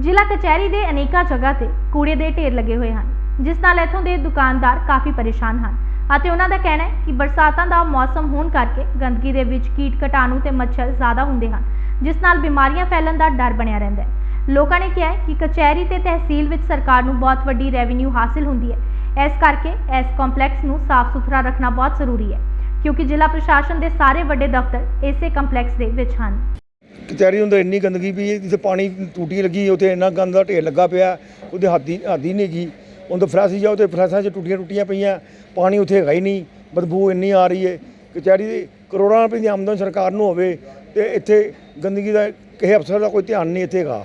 ਜ਼ਿਲ੍ਹਾ ਕਚਹਿਰੀ ਦੇ ਅਨੇਕਾਂ ਜਗ੍ਹਾ ਤੇ ਕੂੜੇ ਦੇ ਢੇਰ ਲੱਗੇ ਹੋਏ ਹਨ, ਜਿਸ ਨਾਲ ਇੱਥੋਂ ਦੇ ਦੁਕਾਨਦਾਰ ਕਾਫੀ ਪਰੇਸ਼ਾਨ ਹਨ ਅਤੇ ਉਹਨਾਂ ਦਾ ਕਹਿਣਾ ਹੈ ਕਿ ਬਰਸਾਤਾਂ ਦਾ ਮੌਸਮ ਹੋਣ ਕਰਕੇ ਗੰਦਗੀ ਦੇ ਵਿੱਚ ਕੀਟ ਕਟਾਣੂ ਤੇ ਮੱਛਰ ਜ਼ਿਆਦਾ ਹੁੰਦੇ ਹਨ, ਜਿਸ ਨਾਲ ਬਿਮਾਰੀਆਂ ਫੈਲਣ ਦਾ ਡਰ ਬਣਿਆ ਰਹਿੰਦਾ ਹੈ। ਲੋਕਾਂ ਨੇ ਕਿਹਾ ਕਿ ਕਚਹਿਰੀ ਤੇ ਤਹਿਸੀਲ ਵਿੱਚ ਸਰਕਾਰ ਨੂੰ ਬਹੁਤ ਵੱਡੀ ਰੈਵਨਿਊ ਹਾਸਿਲ ਹੁੰਦੀ ਹੈ। ਇਸ ਕਰਕੇ ਇਸ ਕੰਪਲੈਕਸ ਨੂੰ ਸਾਫ਼ ਸੁਥਰਾ ਰੱਖਣਾ ਬਹੁਤ ਜ਼ਰੂਰੀ ਹੈ, ਕਿਉਂਕਿ ਜ਼ਿਲ੍ਹਾ ਪ੍ਰਸ਼ਾਸਨ ਦੇ ਸਾਰੇ ਵੱਡੇ ਦਫ਼ਤਰ ਇਸੇ ਕੰਪਲੈਕਸ ਦੇ ਵਿੱਚ ਹਨ। ਕਚਹਿਰੀ ਹੁੰਦਾ ਇੰਨੀ ਗੰਦਗੀ ਵੀ ਜਿੱਥੇ ਪਾਣੀ ਟੂਟੀ ਲੱਗੀ ਉੱਥੇ ਇੰਨਾ ਗੰਦ ਦਾ ਢੇਰ ਲੱਗਾ ਪਿਆ, ਉਹਦੇ ਹੱਦੀ ਹੱਦੀ ਨਹੀਂ ਗਈ ਉਹਦੇ ਫਰੈਸ਼ ਜਾਓ ਤੇ ਫਰੈਸ਼ਾਂ 'ਚ ਟੂਟੀਆਂ ਟੁੱਟੀਆਂ ਪਈਆਂ, ਪਾਣੀ ਉੱਥੇ ਹੈਗਾ ਹੀ ਨਹੀਂ, ਬਦਬੂ ਇੰਨੀ ਆ ਰਹੀ ਹੈ। ਕਚਹਿਰੀ ਦੀ ਕਰੋੜਾਂ ਰੁਪਏ ਦੀ ਆਮਦਨ ਸਰਕਾਰ ਨੂੰ ਹੋਵੇ ਤੇ ਇੱਥੇ ਗੰਦਗੀ ਦਾ ਕਿਸੇ ਅਫਸਰ ਦਾ ਕੋਈ ਧਿਆਨ ਨਹੀਂ ਇੱਥੇ ਹੈਗਾ,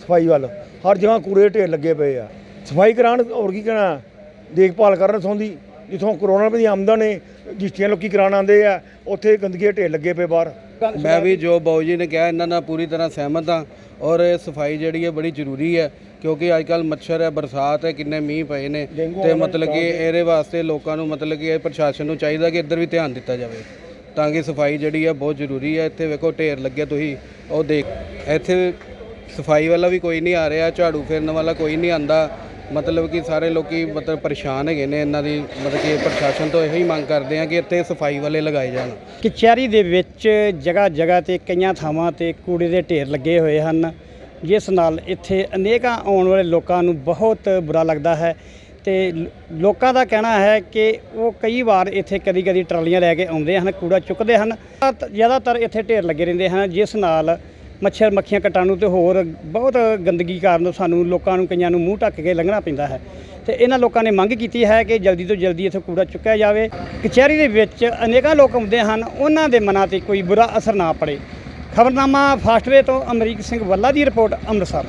ਸਫ਼ਾਈ ਵੱਲ। ਹਰ ਜਗ੍ਹਾ ਕੂੜੇ ਦੇ ਢੇਰ ਲੱਗੇ ਪਏ ਆ। ਸਫ਼ਾਈ ਕਰਾਉਣ ਹੋਰ ਕੀ ਕਹਿਣਾ? ਦੇਖਭਾਲ ਕਰਨ ਸੌਂਦੀ ਜਿੱਥੋਂ ਕਰੋੜਾਂ ਰੁਪਏ ਦੀ ਆਮਦਨ ਹੈ ਰਜਿਸਟਰੀਆਂ ਲੋਕੀ ਕਰਾਉਣ ਆਉਂਦੇ ਆ ਉੱਥੇ ਗੰਦਗੀ ਦੇ ਢੇਰ ਲੱਗੇ ਪਏ ਬਾਹਰ। ਮੈਂ ਵੀ ਜੋ ਬਾਊ ਜੀ ਨੇ ਕਿਹਾ ਇਹਨਾਂ ਨਾਲ ਪੂਰੀ ਤਰ੍ਹਾਂ ਸਹਿਮਤ ਹਾਂ ਔਰ ਇਹ ਸਫ਼ਾਈ ਜਿਹੜੀ ਹੈ ਬੜੀ ਜ਼ਰੂਰੀ ਹੈ ਕਿਉਂਕਿ ਅੱਜ ਕੱਲ ਮੱਛਰ ਹੈ ਬਰਸਾਤ ਹੈ ਕਿੰਨੇ ਮੀਂਹ ਪਏ ਨੇ ਤੇ ਮਤਲਬ ਕਿ ਇਹਦੇ ਵਾਸਤੇ ਲੋਕਾਂ ਨੂੰ ਮਤਲਬ ਕਿ ਇਹ ਪ੍ਰਸ਼ਾਸਨ ਨੂੰ ਚਾਹੀਦਾ ਕਿ ਇੱਧਰ ਵੀ ਧਿਆਨ ਦਿੱਤਾ ਜਾਵੇ ਤਾਂ ਕਿ ਸਫ਼ਾਈ ਜਿਹੜੀ ਹੈ ਬਹੁਤ ਜ਼ਰੂਰੀ ਹੈ। ਇੱਥੇ ਵੇਖੋ ਢੇਰ ਲੱਗੇ ਤੁਸੀਂ ਉਹ ਦੇਖ ਇੱਥੇ ਸਫ਼ਾਈ ਵਾਲਾ ਵੀ ਕੋਈ ਨਹੀਂ ਆ ਰਿਹਾ ਝਾੜੂ ਫੇਰਨ ਵਾਲਾ ਕੋਈ ਨਹੀਂ ਆਂਦਾ ਮਤਲਬ ਕਿ ਸਾਰੇ ਲੋਕੀ ਮਤਲਬ ਪਰੇਸ਼ਾਨ ਹੈਗੇ ਨੇ, ਇਹਨਾਂ ਦੀ ਮਤਲਬ ਕਿ ਪ੍ਰਸ਼ਾਸਨ ਤੋਂ ਇਹੋ ਹੀ ਮੰਗ ਕਰਦੇ ਆ ਕਿ ਇੱਥੇ ਸਫ਼ਾਈ ਵਾਲੇ ਲਗਾਏ ਜਾਣ। ਕਚਹਿਰੀ ਦੇ ਵਿੱਚ ਜਗ੍ਹਾ ਜਗ੍ਹਾ ਤੇ ਕਈਆਂ ਥਾਵਾਂ ਤੇ ਕੂੜੇ ਦੇ ਢੇਰ ਲੱਗੇ ਹੋਏ ਹਨ। ਜਿਸ ਨਾਲ ਇੱਥੇ ਅਨੇਕਾਂ ਆਉਣ ਵਾਲੇ ਲੋਕਾਂ ਨੂੰ ਬਹੁਤ ਬੁਰਾ ਲੱਗਦਾ ਹੈ ਤੇ ਲੋਕਾਂ ਦਾ ਕਹਿਣਾ ਹੈ ਕਿ ਉਹ ਕਈ ਵਾਰ ਇੱਥੇ ਕਦੀ ਕਦੀ ਟਰਾਲੀਆਂ ਲੈ ਕੇ ਆਉਂਦੇ ਹਨ, ਕੂੜਾ ਚੁੱਕਦੇ ਹਨ। ਜ਼ਿਆਦਾਤਰ ਇੱਥੇ ਢੇਰ ਲੱਗੇ ਰਹਿੰਦੇ ਹਨ, ਜਿਸ ਨਾਲ ਮੱਛਰ ਮੱਖੀਆਂ ਕਟਾਣੂ ਤੇ ਹੋਰ ਬਹੁਤ ਗੰਦਗੀ ਕਾਰਨ ਸਾਨੂੰ ਲੋਕਾਂ ਨੂੰ ਕਈਆਂ ਨੂੰ ਮੂੰਹ ਢੱਕ ਕੇ ਲੰਘਣਾ ਪੈਂਦਾ ਹੈ। ਤੇ ਇਹਨਾਂ ਲੋਕਾਂ ਨੇ ਮੰਗ ਕੀਤੀ ਹੈ ਕਿ ਜਲਦੀ ਤੋਂ ਜਲਦੀ ਇੱਥੇ ਕੂੜਾ ਚੁੱਕਿਆ ਜਾਵੇ। ਕਚਹਿਰੀ ਦੇ ਵਿੱਚ ਅਨੇਕਾਂ ਲੋਕ ਆਉਂਦੇ ਹਨ, ਉਹਨਾਂ ਦੇ ਮਨਾਂ ਤੇ ਕੋਈ ਬੁਰਾ ਅਸਰ ਨਾ ਪੜੇ। ਖਬਰਨਾਮਾ ਫਾਸਟਵੇ ਤੋਂ ਅਮਰੀਕ ਸਿੰਘ ਵੱਲਾ ਦੀ ਰਿਪੋਰਟ ਅੰਮ੍ਰਿਤਸਰ।